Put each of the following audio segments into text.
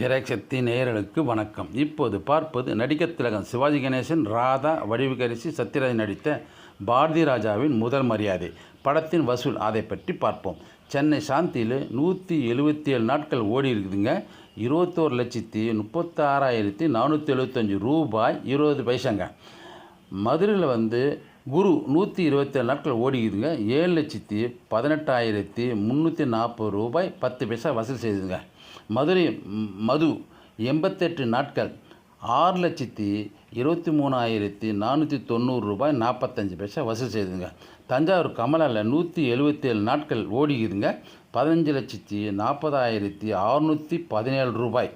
திரைசக்தி நேயர்களுக்கு வணக்கம். இப்போது பார்ப்பது நடிகர் திலகம் சிவாஜி கணேசன் ராதா வடிவுகரிசி சத்யராஜ் நடித்த பாரதி ராஜாவின் முதல் மரியாதை. படத்தின் வசூல் அதை பற்றி பார்ப்போம். சென்னை சாந்தியில் நூற்றி எழுபத்தி ஏழு நாட்கள் ஓடி இருக்குதுங்க. இருபத்தோரு லட்சத்தி முப்பத்தாறாயிரத்தி நானூற்றி எழுபத்தஞ்சி ரூபாய் இருபது பைசாங்க. மதுரையில் வந்து குரு நூற்றி இருபத்தேழு நாட்கள் ஓடிக்குதுங்க ஏழு லட்சத்தி பதினெட்டாயிரத்தி முந்நூற்றி நாற்பது ரூபாய் பத்து பைசா வசூல் செய்துங்க. மதுரை மது எண்பத்தெட்டு நாட்கள் ஆறு லட்சத்தி இருபத்தி மூணாயிரத்தி நானூற்றி தொண்ணூறு ரூபாய் நாற்பத்தஞ்சு பைசா வசூல் செய்துங்க. தஞ்சாவூர் கமலாவில் நூற்றி எழுபத்தேழு நாட்கள் ஓடிக்குதுங்க. பதினஞ்சு லட்சத்தி நாற்பதாயிரத்தி அறுநூற்றி பதினேழு ரூபாய்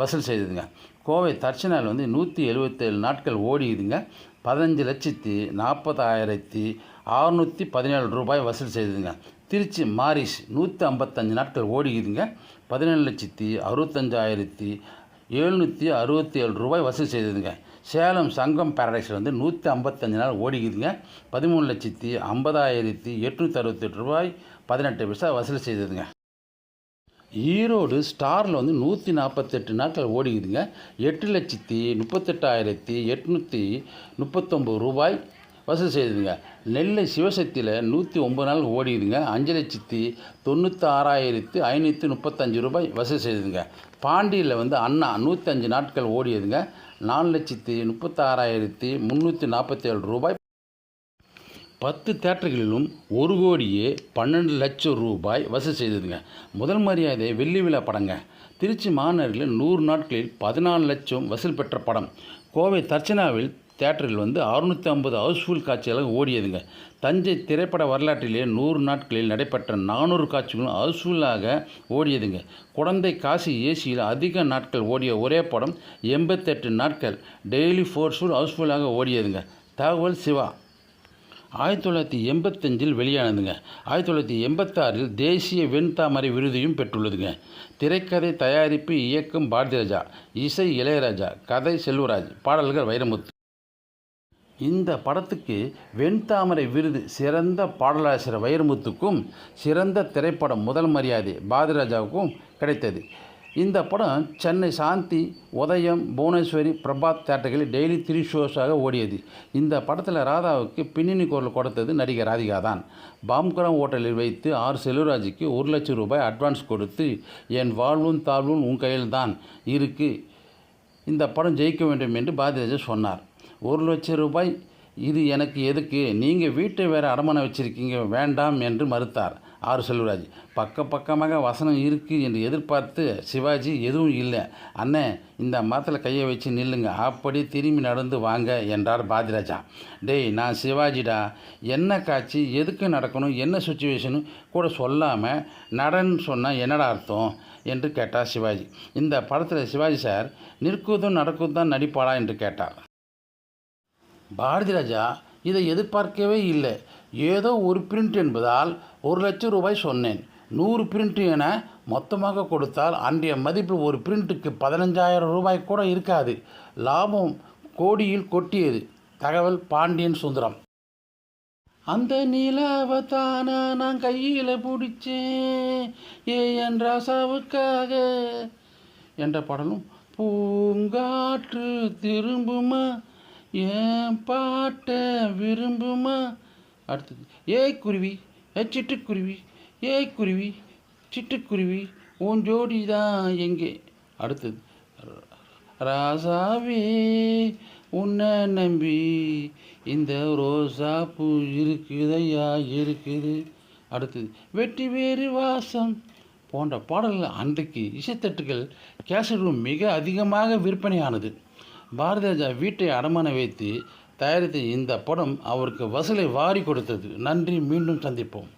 வசூல் செய்ததுங்க கோவை தர்ச்சனால் வந்து நூற்றி எழுபத்தேழு நாட்கள் ஓடிக்குதுங்க. பதினஞ்சு லட்சத்தி நாற்பதாயிரத்தி அறுநூற்றி பதினேழு ரூபாய் வசூல் செய்ததுங்க திருச்சி மாரிஸ் நூற்றி ஐம்பத்தஞ்சு நாட்கள் ஓடிக்குதுங்க. பதினேழு லட்சத்தி அறுபத்தஞ்சாயிரத்தி எழுநூற்றி அறுபத்தி ஏழு ரூபாய் வசூல் செய்ததுங்க. சேலம் சங்கம் பேரடைஸில் வந்து நூற்றி ஐம்பத்தஞ்சு நாள் ஓடிக்குதுங்க. பதிமூணு லட்சத்தி ஐம்பதாயிரத்தி எட்நூற்றி அறுபத்தெட்டு ரூபாய் பதினெட்டு பைசா வசூல் செய்ததுங்க. ஈரோடு ஸ்டாரில் வந்து நூற்றி நாற்பத்தெட்டு நாட்கள் ஓடிக்குதுங்க. எட்டு லட்சத்தி முப்பத்தெட்டாயிரத்தி எட்நூற்றி முப்பத்தொம்பது ரூபாய் வசூல் செய்துங்க. நெல்லை சிவசக்தியில் நூற்றி ஒம்பது நாள் ஓடிக்குதுங்க அஞ்சு லட்சத்தி தொண்ணூற்றி ஐநூற்றி முப்பத்தஞ்சு ரூபாய் வசூல் செய்துங்க. பாண்டியில் வந்து அண்ணா நூற்றஞ்சு நாட்கள் ஓடியதுங்க நாலு லட்சத்தி முப்பத்தாறாயிரத்தி முந்நூற்றி நாற்பத்தேழு ரூபாய். பத்து தேட்டர்களிலும் ஒரு கோடியே பன்னெண்டு லட்சம் ரூபாய் வசூல் செய்ததுங்க. முதல் மரியாதை வெள்ளி விழா படங்க. திருச்சி மாநகரில் நூறு நாட்களில் பதினாலு லட்சம் வசூல் பெற்ற படம். கோவை தர்ச்சனாவில் தேட்டரில் வந்து அறுநூற்றி ஐம்பது ஹவுஸ்ஃபுல் காட்சிகளாக ஓடியதுங்க. தஞ்சை திரைப்பட வரலாற்றிலேயே நூறு நாட்களில் நடைபெற்ற நானூறு காட்சிகளும் ஹவுஸ்ஃபுல்லாக ஓடியதுங்க. குழந்தை காசி ஏசியில் அதிக நாட்கள் ஓடிய ஒரே படம் எண்பத்தெட்டு நாட்கள் டெய்லி ஃபோர்ஸ்ஃபுல் ஹவுஸ்ஃபுல்லாக ஓடியதுங்க. தகவல் சிவா. ஆயிரத்தி தொள்ளாயிரத்தி எண்பத்தஞ்சில் வெளியானதுங்க. ஆயிரத்தி தொள்ளாயிரத்தி எண்பத்தாறில் தேசிய வெண்தாமரை விருதையும் பெற்றுள்ளதுங்க. திரைக்கதை தயாரிப்பு இயக்கம் பாரதிராஜா இசை இளையராஜா கதை செல்வராஜ் பாடல்கள் வைரமுத்து. இந்த படத்துக்கு வெண்தாமரை விருது சிறந்த பாடலாசிரியர் வைரமுத்துக்கும் சிறந்த திரைப்படம் முதல் மரியாதை பாரதிராஜாவுக்கும் கிடைத்தது. இந்த படம் சென்னை சாந்தி உதயம் புவனேஸ்வரி பிரபாத் தேட்டர்களில் டெய்லி த்ரீ ஷோஸாக ஓடியது. இந்த படத்தில் ராதாவுக்கு பின்னணி குரல் கொடுத்தது நடிகர் ராதிகா தான் பாம்குரம் ஹோட்டலில் வைத்து ஆர் செல்வராஜுக்கு ஒரு லட்சம் ரூபாய் அட்வான்ஸ் கொடுத்து என் வாழ்வும் தாழ்வும் உன் கையில் தான் இருக்கு. இந்த படம் ஜெயிக்க வேண்டும் என்று பாரதிராஜா சொன்னார். ஒரு லட்சம் ரூபாய். இது எனக்கு எதுக்கு? நீங்கள் வீட்டை வேறு அடமானம் வச்சுருக்கீங்க. வேண்டாம் என்று மறுத்தார். ஆர் செல்வராஜ் பக்க பக்கமாக வசனம் இருக்குது என்று எதிர்பார்த்து சிவாஜி எதுவும் இல்லை. அண்ணே இந்த மரத்தில் கையை வச்சு நில்லுங்க. அப்படி திரும்பி நடந்து வாங்க என்றார் பாதிராஜா. டேய் நான் சிவாஜிடா. என்ன காட்சி? எதுக்கு நடக்கணும்? என்ன சுச்சுவேஷனு கூட சொல்லாமல் நடன்னு சொன்னால் என்னடா அர்த்தம்? என்று கேட்டார் சிவாஜி. இந்த படத்தில் சிவாஜி சார் நிற்குதும் நடக்குதும் தான் நடிப்பாளா? என்று கேட்டார். பாரதி ராஜா இதை எதிர்பார்க்கவே இல்லை. ஏதோ ஒரு பிரிண்ட் என்பதால் ஒரு லட்சம் ரூபாய் சொன்னேன். நூறு பிரிண்ட் என மொத்தமாக கொடுத்தால் அன்றைய மதிப்பு ஒரு பிரிண்ட்டுக்கு பதினஞ்சாயிரம் ரூபாய் கூட இருக்காது. லாபம் கோடியில் கொட்டியது. தகவல் பாண்டியன் சுந்தரம். அந்த நிலாவை தானா நான் கையில் பிடிச்சேன். ஏ என் ராசாவுக்காக என்ற பாடலும் பூங்காற்று திரும்புமா ஏன் பாட்டை விரும்புமா? அடுத்தது ஏய் குருவி ஏ சிட்டுக்குருவி ஏய் குருவி சிட்டுக்குருவி உன் ஜோடி தான் எங்கே? அடுத்தது ராசாவே உன்னை நம்பி இந்த ரோசா பூ இருக்குதையா இருக்குது. அடுத்தது வெட்டி வேறு வாசம் போன்ற பாடல்கள் அன்றைக்கு இசைத்தட்டுகள் கேசட் மிக அதிகமாக விற்பனையானது. பாரதிராஜா வீட்டை அடமானம் வைத்து தயாரித்த இந்த படம் அவருக்கு வசூலை வாரி கொடுத்தது. நன்றி மீண்டும் சந்திப்போம்.